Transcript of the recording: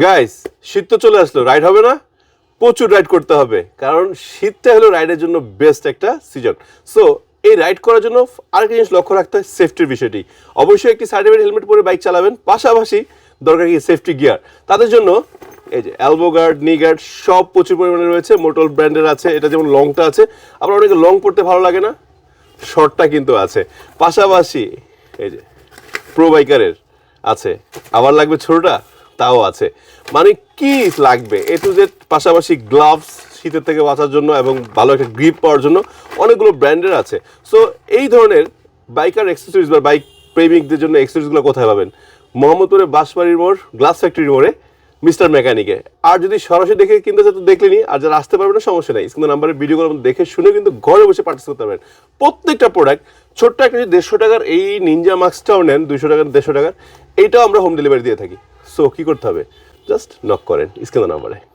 Guys শীত তো চলে আসলো রাইড হবে না? প্রচুর রাইড করতে হবে, কারণ শীতটা হলো রাইডের জন্য বেস্ট একটা সিজন সো এই রাইড করার জন্য আরেকটা জিনিস লক্ষ্য রাখতে হয় সেফটির বিষয়টি। অবশ্যই একটি সার্টিফাইড হেলমেট পরে বাইক চালাবেন, পাশাপাশি দরকার কি সেফটি গিয়ার তাদের জন্য এই যে অ্যালবো গার্ড নি গার্ড সব প্রচুর পরিমাণে রয়েছে মোটল ব্র্যান্ডের আছে, এটা যেমন লংটা আছে, আবার অনেকে লং পড়তে ভালো লাগে না শর্টটা কিন্তু আছে। পাশাপাশি এই যে প্রো বাইকারের আছে, আবার লাগবে ছোটটা? তাও আছে। মানে কি লাগবে? এ টু জেড পাশাপাশি গ্লাভস শীতের থেকে বাঁচার জন্য এবং ভালো একটা গ্রিপ পাওয়ার জন্য অনেকগুলো ব্র্যান্ডের আছে। সো এই ধরনের বাইকার অ্যাক্সেসরিজ বা বাইক প্রেমিকদের জন্য অ্যাক্সেসরিজগুলো কোথায় পাবেন? মোহাম্মদপুরে বাঁশবাড়ির মোড় গ্লাস ফ্যাক্টরির মোড়ে, মিস্টার মেকানিকে। আর যদি সরাসরি দেখে কিনতে চান তো দেখলেনি আর যারা আসতে পারবে না, সমস্যা নেই। কিন্তু নাম্বারের ভিডিওগুলো দেখে শুনে কিন্তু ঘরে বসে পার্টিস করতে পারবেন। প্রত্যেকটা প্রোডাক্ট ছোট্ট একটা যদি দেড়শো টাকার এই নিনজা মাস্কটাও নেন, দুইশো টাকার, দেড়শো টাকার, এইটাও আমরা হোম ডেলিভারি দিয়ে থাকি। সো কী করতে হবে? জাস্ট নক করেন, স্ক্রিন নাম্বারে